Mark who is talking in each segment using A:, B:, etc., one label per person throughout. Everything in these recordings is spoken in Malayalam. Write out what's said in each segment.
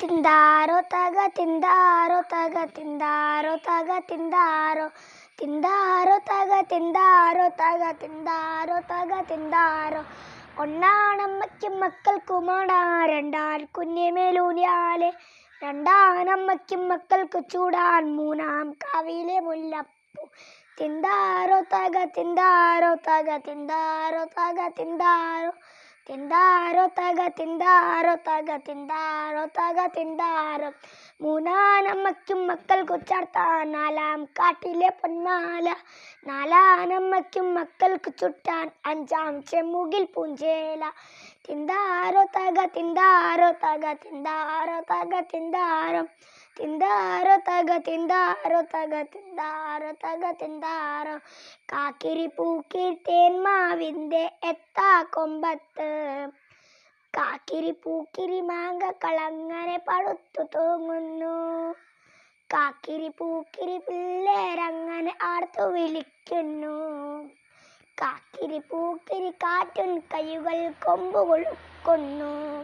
A: തിന്താരോ തക തിന്താരോ തക തിന്താരോ തക തിന്താരോ തിന്താരോ തക തിന്താരോ തക തിന്താരോ തക തിന്താരോ. ഒന്നാണമ്മയ്ക്കും മക്കൾക്കുമാടാ രണ്ടാൽ കുഞ്ഞിമേലൂനിയാലെ. രണ്ടാനമ്മയ്ക്കും മക്കൾക്ക് ചൂടാൻ മൂന്നാം കാവിലെ മുല്ലപ്പൂ. തിന്താരോ തക തിന്താരോ തക തിന്താരോ തക തിന്താരോ തിന്താരോ തക തിന്താരോ തക തിന്താരോ തക തിന്താരോ മൂന്നാനമ്മയ്ക്കും മക്കൾ കൊച്ചാർത്താൻ നാലാം കാട്ടിലെ പൊന്മാല. നാലാനമ്മയ്ക്കും മക്കൾക്ക് ചുട്ടാൻ അഞ്ചാം ചെമ്മുകിൽ പൂഞ്ചേല. തിന്താരോ തക തിന്താരോ തക തിന്താരോ തക തിന്താരോ. തിന്താരോ തക തിന്താരോ തക തിന്താരോ തക തിന്താരോ. കാക്കിരി പൂക്കിരി തേന്മാവിന്റെ എത്താ കൊമ്പത്ത്. കാക്കിരി പൂക്കിരി മാങ്ങകളങ്ങനെ പടുത്തു തൂങ്ങുന്നു. കാക്കിരി പൂക്കിരി പിള്ളേരങ്ങനെ ആർത്തു വിളിക്കുന്നു. കാക്കിരി പൂക്കിരി കാറ്റും കൈകൾ കൊമ്പ് കൊളുക്കുന്നു.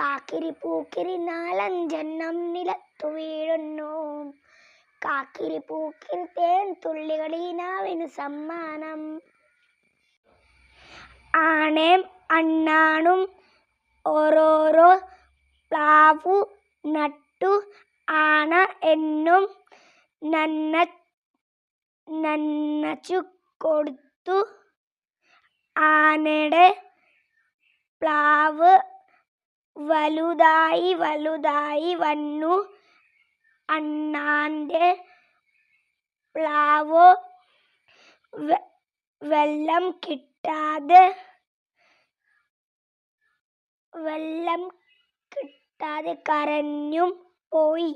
A: കാക്കിരി പൂക്കിരി നാലഞ്ചെണ്ണം നിലത്തു വീഴുന്നു. കാക്കിരി പൂക്കിരി തേൻ തുള്ളികളീനാവിന് സമ്മാനം. ആണേം അണ്ണാണും ഓരോരോ പ്ലാവു നട്ടു ആണ എന്നും നന്ന നന്നച്ചു കൊടുത്തു. ആനയുടെ പ്ലാവ് വലുതായി വലുതായി വന്നു. അണ്ണാന്റെ പ്ലാവോ വെള്ളം കിട്ടാതെ വെള്ളം കിട്ടാതെ കരഞ്ഞും പോയി.